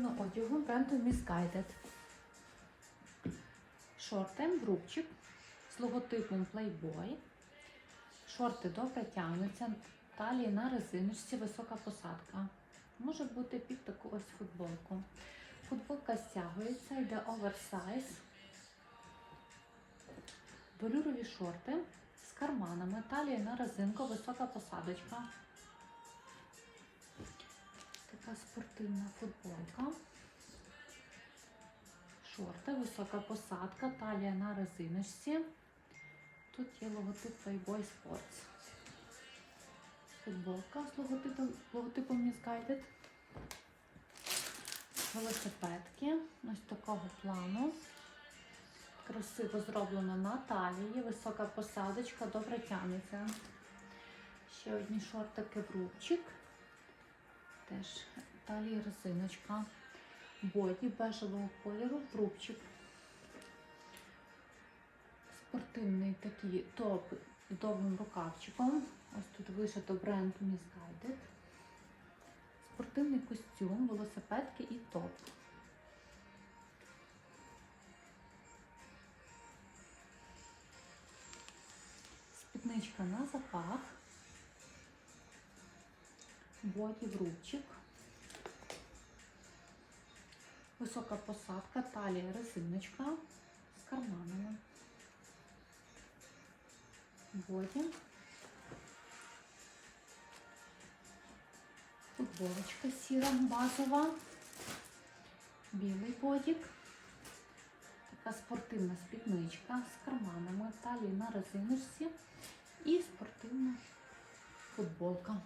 спортивного одягу бренду Misguided. Шорти, рубчик з логотипом Playboy. Шорти добре тягнуться, талії на резиночці, висока посадка. Може бути під таку ось футболку. Футболка стягується, йде оверсайз. Велюрові шорти з карманами, талія на резинку, висока посадочка. Така спортивна футболка. Шорти, висока посадка, талія на резиночці. Тут є логотип Playboy Sports. Футболка з логотипом, логотипом Misguided. Велосипедки ось такого плану. Красиво зроблено на талії, висока посадочка, добре тягнеться. Ще одні шортики в рубчик. Теж талії резиночка. Боді бежевого кольору в рубчик. Спортивний такий топ з довгим рукавчиком. Ось тут вишито бренд Misguided. Спортивний костюм, велосипедки і топ. Спідничка на запах. Боді в рубчик. Висока посадка, талія резиночка з карманами. Боді. Футболочка сіра базова. Білий бодік. Така спортивна спідничка з карманами, талії на резиночці і спортивна футболка.